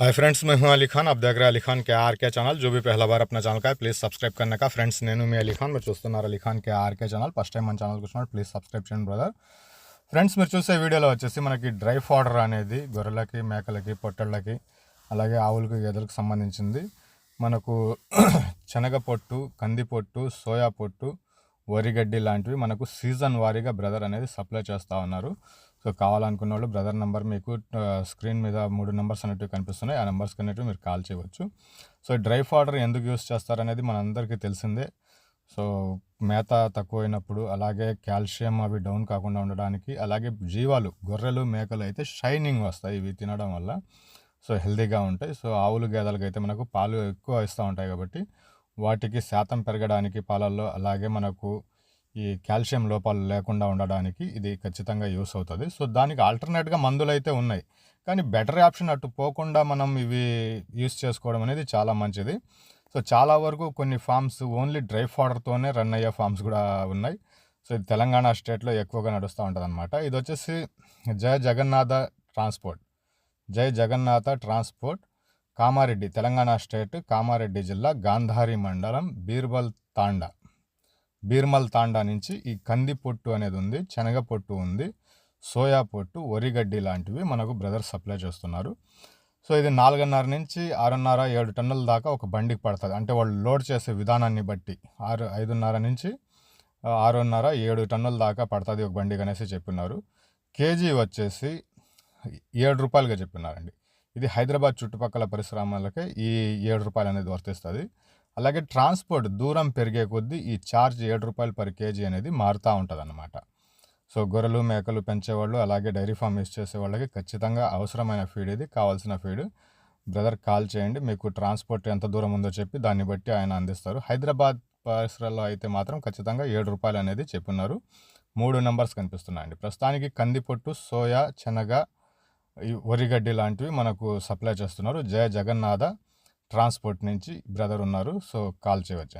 Hi friends मैं हूं अली खान आप देख रहे हैं अली खान के आर के ఛానల్ जो भी पहला बार अपना ఛానల్ का है ప్లీజ్ సబ్స్క్రైబ్ करने का ఫ్రెండ్స్ నేను మీ అలీ ఖాన్ మీరు చూస్తున్నారు Ali Khan K RK channel first time మన ఛానల్కి వచ్చినప్పుడు ప్లీజ్ సబ్స్క్రైబ్ చేయండి బ్రదర్ ఫ్రెండ్స్ మీరు చూసే వీడియోలో వచ్చేసి మనకి డ్రై ఫాడర్ అనేది గొర్రెలకి మేకలకి పొట్టళ్ళకి అలాగే ఆవులకి గేదెలకు సంబంధించింది మనకు శనగ పొట్టు కంది పొట్టు సోయా పొట్టు వరిగడ్డి లాంటివి మనకు సీజన్ వారీగా బ్రదర్ అనేది సప్లై చేస్తూ ఉన్నారు సో కావాలనుకున్న వాళ్ళు బ్రదర్ నెంబర్ మీకు స్క్రీన్ మీద మూడు నెంబర్స్ అనేటివి కనిపిస్తున్నాయి. ఆ నెంబర్స్కి అనేటివి మీరు కాల్ చేయవచ్చు. సో డ్రై ఫాడర్ ఎందుకు యూస్ చేస్తారనేది మనందరికీ తెలిసిందే. సో మేత తక్కువైనప్పుడు అలాగే కాల్షియం అవి డౌన్ కాకుండా ఉండడానికి అలాగే జీవాలు గొర్రెలు మేకలు అయితే షైనింగ్ వస్తాయి. ఇవి తినడం వల్ల సో హెల్దీగా ఉంటాయి. సో ఆవులు గేదెలకు అయితే మనకు పాలు ఎక్కువ ఇస్తూ ఉంటాయి కాబట్టి వాటికి శాతం పెరగడానికి పాలల్లో అలాగే మనకు ఈ కాల్షియం లోపాలు లేకుండా ఉండడానికి ఇది ఖచ్చితంగా యూస్ అవుతుంది. సో దానికి ఆల్టర్నేట్గా మందులు అయితే ఉన్నాయి. కానీ బెటర్ ఆప్షన్ అటు పోకుండా మనం ఇవి యూస్ చేసుకోవడం అనేది చాలా మంచిది. సో చాలా వరకు కొన్ని ఫామ్స్ ఓన్లీ డ్రై ఫాడర్తోనే రన్ అయ్యే ఫార్మ్స్ కూడా ఉన్నాయి. సో ఇది తెలంగాణ స్టేట్లో ఎక్కువగా నడుస్తూ ఉంటుంది అనమాట ఇది వచ్చేసి Jaya Jagannatha transport. Jai Jagannatha transport Kamareddy Telangana state Kamareddy జిల్లా గాంధారి మండలం బీర్బల్ తాండా. బీర్మల్ తాండా నుంచి ఈ కంది పొట్టు అనేది ఉంది శనగ పొట్టు ఉంది సోయా పొట్టు వరిగడ్డి లాంటివి మనకు బ్రదర్ సప్లై చేస్తున్నారు. సో ఇది నాలుగున్నర నుంచి ఆరున్నర ఏడు టన్నుల దాకా ఒక బండికి పడుతుంది. అంటే వాళ్ళు లోడ్ చేసే విధానాన్ని బట్టి ఆరు ఐదున్నర నుంచి ఆరున్నర ఏడు టన్నుల దాకా పడుతుంది ఒక బండికి అనేసి చెప్పినారు. కేజీ వచ్చేసి ఏడు రూపాయలుగా చెప్పినారండి. ఇది హైదరాబాద్ చుట్టుపక్కల పరిశ్రమలకే ఈ ఏడు రూపాయలు అనేది వర్తిస్తుంది. అలాగే ట్రాన్స్పోర్ట్ దూరం పెరిగే కొద్దీ ఈ ఛార్జ్ ఏడు రూపాయలు పర్ కేజీ అనేది మారుతూ ఉంటుంది అనమాట సో గొర్రెలు మేకలు పెంచేవాళ్ళు అలాగే డైరీ ఫామ్ యూస్ చేసే వాళ్ళకి ఖచ్చితంగా అవసరమైన ఫీడ్ ఇది. కావాల్సిన ఫీడ్ బ్రదర్ కాల్ చేయండి. మీకు ట్రాన్స్పోర్ట్ ఎంత దూరం ఉందో చెప్పి దాన్ని బట్టి ఆయన అందిస్తారు. హైదరాబాద్ పరిసరాల్లో అయితే మాత్రం ఖచ్చితంగా ఏడు రూపాయలు అనేది చెప్పున్నారు. మూడు నెంబర్స్ కనిపిస్తున్నాయండి. ప్రస్తుతానికి కందిపొట్టు సోయా శనగ ఈ వరిగడ్డి లాంటివి మనకు సప్లై చేస్తున్నారు. జయ జగన్నాథ ట్రాన్స్పోర్ట్ నుంచి బ్రదర్ ఉన్నారు. సో కాల్ చేయవచ్చు